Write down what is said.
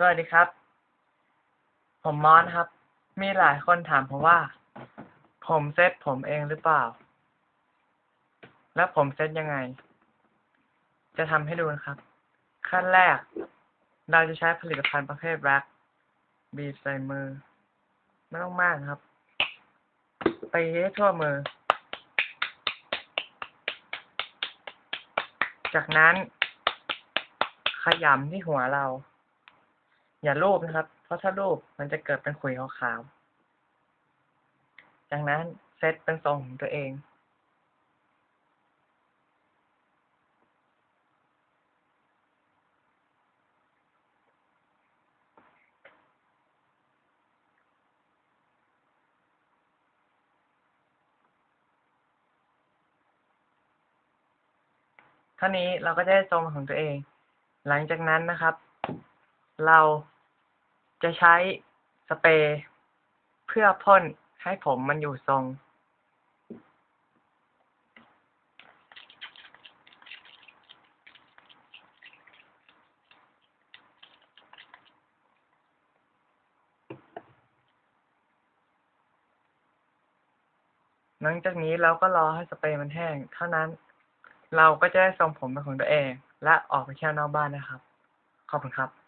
สวัสดีครับ ผมมอนครับ มีหลายคนถามผมว่า ผมเซ็ตผมเองหรือเปล่า แล้วผมเซ็ตยังไง จะทำให้ดูนะครับ ขั้นแรก เราจะใช้ผลิตภัณฑ์ประเภทแร็กบีบใส่มือ ไม่ต้องมากครับ ไปให้ทั่วมือ จากนั้นขยำที่หัวเรา อย่าลูบนะครับ เพราะถ้าลูบมันจะเกิดเป็นขุยขาวๆจากนั้นเซตเป็นทรงของตัวเอง เท่านี้เราก็จะได้ทรงของตัวเอง หลังจากนั้นนะครับ เราจะใช้สเปรย์เพื่อพ่นให้ผมมันอยู่ทรง หลังจากนี้เราก็รอให้สเปรย์มันแห้ง เท่านั้น เราก็จะได้ทรงผมเป็นของตัวเอง และออกไปเที่ยวนอกบ้านนะครับ ขอบคุณครับ